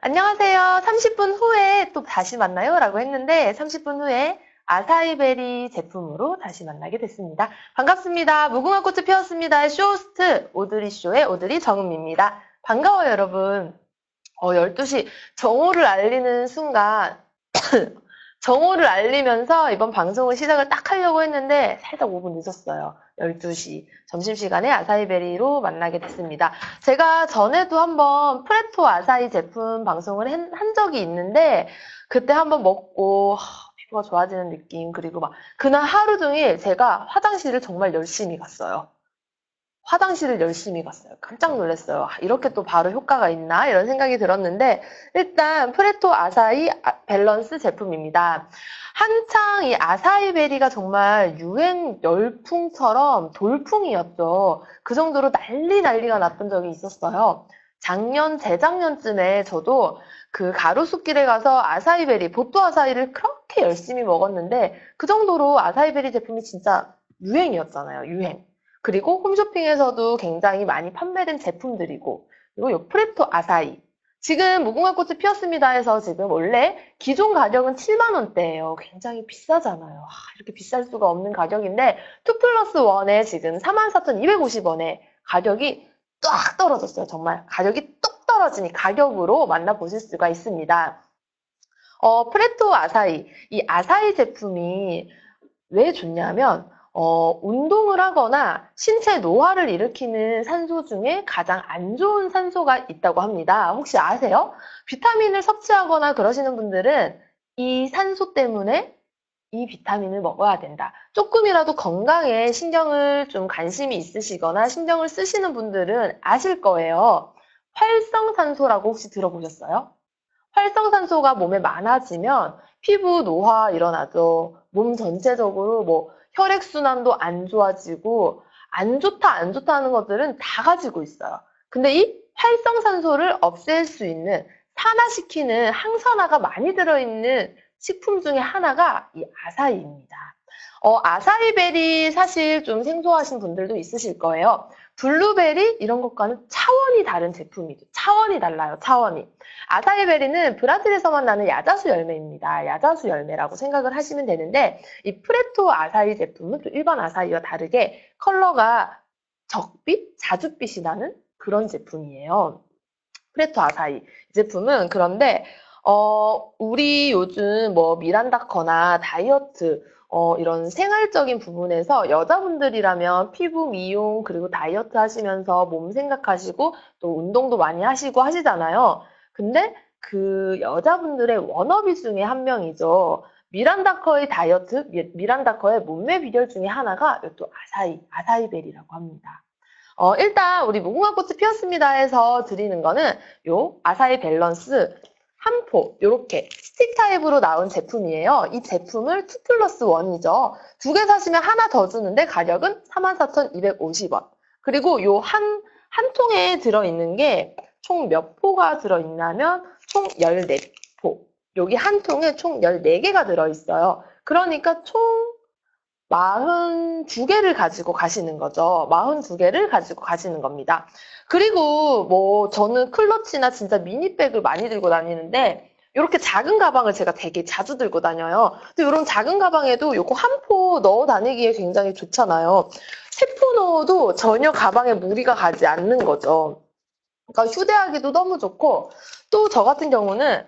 안녕하세요. 30분 후에 또 다시 만나요. 라고 했는데 30분 후에 아사이베리 제품으로 다시 만나게 됐습니다. 반갑습니다. 무궁화 꽃이 피었습니다. 쇼호스트 오드리 쇼의 오드리 정음입니다. 반가워요, 여러분. 어, 12시 정오를 알리는 순간 정오를 알리면서 이번 방송을 시작을 딱 하려고 했는데 살짝 5분 늦었어요. 12시 점심시간에 아사이베리로 만나게 됐습니다. 제가 전에도 한번 프레토 아사이 제품 방송을 한, 한 적이 있는데 그때 한번 먹고 하, 피부가 좋아지는 느낌 그리고 막 그날 하루 종일 제가 화장실을 정말 열심히 갔어요. 화장실을 열심히 갔어요. 깜짝 놀랐어요. 아, 이렇게 또 바로 효과가 있나? 이런 생각이 들었는데, 일단, 프레토 아사이 아- 밸런스 제품입니다. 한창 이 아사이 베리가 정말 유행 열풍처럼 돌풍이었죠. 그 정도로 난리 난리가 났던 적이 있었어요. 작년, 재작년쯤에 저도 그 가로수길에 가서 아사이 베리, 보또 아사이를 그렇게 열심히 먹었는데, 그 정도로 아사이 베리 제품이 진짜 유행이었잖아요. 유행. 그리고 홈쇼핑에서도 굉장히 많이 판매된 제품들이고 그리고 요 프레토 아사이 지금 무궁화 꽃이 피었습니다 해서 지금 원래 기존 가격은 7만 원대예요. 굉장히 비싸잖아요. 아, 이렇게 비쌀 수가 없는 가격인데 2 플러스 1에 지금 44,250원에 가격이 딱 떨어졌어요. 정말 가격이 뚝 떨어지니 가격으로 만나보실 수가 있습니다. 어, 프레토 아사이 이 아사이 제품이 왜 좋냐면 어, 운동을 하거나 신체 노화를 일으키는 산소 중에 가장 안 좋은 산소가 있다고 합니다. 혹시 아세요? 비타민을 섭취하거나 그러시는 분들은 이 산소 때문에 이 비타민을 먹어야 된다. 조금이라도 건강에 신경을 좀 관심이 있으시거나 신경을 쓰시는 분들은 아실 거예요. 활성산소라고 혹시 들어보셨어요? 활성산소가 몸에 많아지면 피부 노화 일어나죠. 몸 전체적으로 뭐 혈액순환도 안 좋아지고 안 좋다 안 좋다 하는 것들은 다 가지고 있어요. 근데 이 활성산소를 없앨 수 있는 산화시키는 항산화가 많이 들어있는 식품 중에 하나가 이 아사이입니다. 어, 아사이베리 사실 좀 생소하신 분들도 있으실 거예요. 블루베리 이런 것과는 차원이 다른 제품이죠. 차원이 달라요. 차원이. 아사이베리는 브라질에서만 나는 야자수 열매입니다. 야자수 열매라고 생각을 하시면 되는데 이 프레토 아사이 제품은 또 일반 아사이와 다르게 컬러가 적빛, 자줏빛이 나는 그런 제품이에요. 프레토 아사이 이 제품은 그런데 어, 우리 요즘 뭐 미란다커나 다이어트 어, 이런 생활적인 부분에서 여자분들이라면 피부 미용 그리고 다이어트 하시면서 몸 생각하시고 또 운동도 많이 하시고 하시잖아요. 근데 그 여자분들의 워너비 중에 한 명이죠. 미란다 커의 다이어트, 미- 미란다 커의 몸매 비결 중에 하나가 또 아사이, 아사이벨이라고 합니다. 어, 일단 우리 무궁화 꽃이 피었습니다 해서 드리는 거는 요 아사이 밸런스 한 포, 요렇게 스틱 타입으로 나온 제품이에요. 이 제품을 2 플러스 1이죠. 두 개 사시면 하나 더 주는데 가격은 44,250원. 그리고 요 한, 한 통에 들어있는 게 총 몇 포가 들어있냐면 총 14포. 여기 한 통에 총 14개가 들어있어요. 그러니까 총 42개를 가지고 가시는 거죠. 42개를 가지고 가시는 겁니다. 그리고 뭐 저는 클러치나 진짜 미니백을 많이 들고 다니는데 이렇게 작은 가방을 제가 되게 자주 들고 다녀요. 근데 이런 작은 가방에도 요거 한 포 넣어 다니기에 굉장히 좋잖아요. 세 포 넣어도 전혀 가방에 무리가 가지 않는 거죠. 그러니까 휴대하기도 너무 좋고 또 저 같은 경우는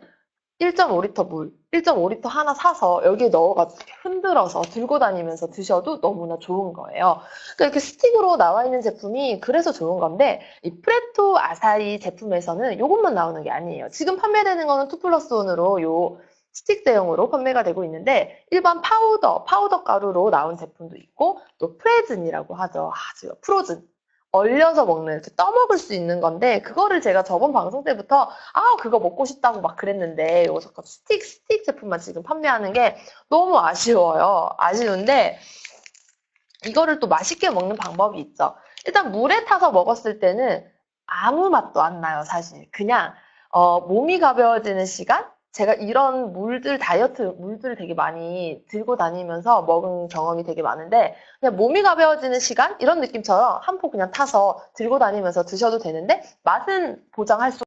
1.5리터 물, 1.5리터 하나 사서 여기에 넣어가지고 흔들어서 들고 다니면서 드셔도 너무나 좋은 거예요. 이렇게 스틱으로 나와 있는 제품이 그래서 좋은 건데 이 프레토 아사히 제품에서는 이것만 나오는 게 아니에요. 지금 판매되는 거는 2 플러스 1으로 요 스틱 대용으로 판매가 되고 있는데 일반 파우더, 파우더 가루로 나온 제품도 있고 또 프레즌이라고 하죠. 아주 프로즌. 얼려서 먹는 떠먹을 수 있는 건데 그거를 제가 저번 방송 때부터 아 그거 먹고 싶다고 막 그랬는데 잠깐 스틱 스틱 제품만 지금 판매하는 게 너무 아쉬워요. 아쉬운데 이거를 또 맛있게 먹는 방법이 있죠. 일단 물에 타서 먹었을 때는 아무 맛도 안 나요, 사실. 그냥 어, 몸이 가벼워지는 시간? 제가 이런 물들, 다이어트 물들을 되게 많이 들고 다니면서 먹은 경험이 되게 많은데, 그냥 몸이 가벼워지는 시간? 이런 느낌처럼 한 포 그냥 타서 들고 다니면서 드셔도 되는데, 맛은 보장할 수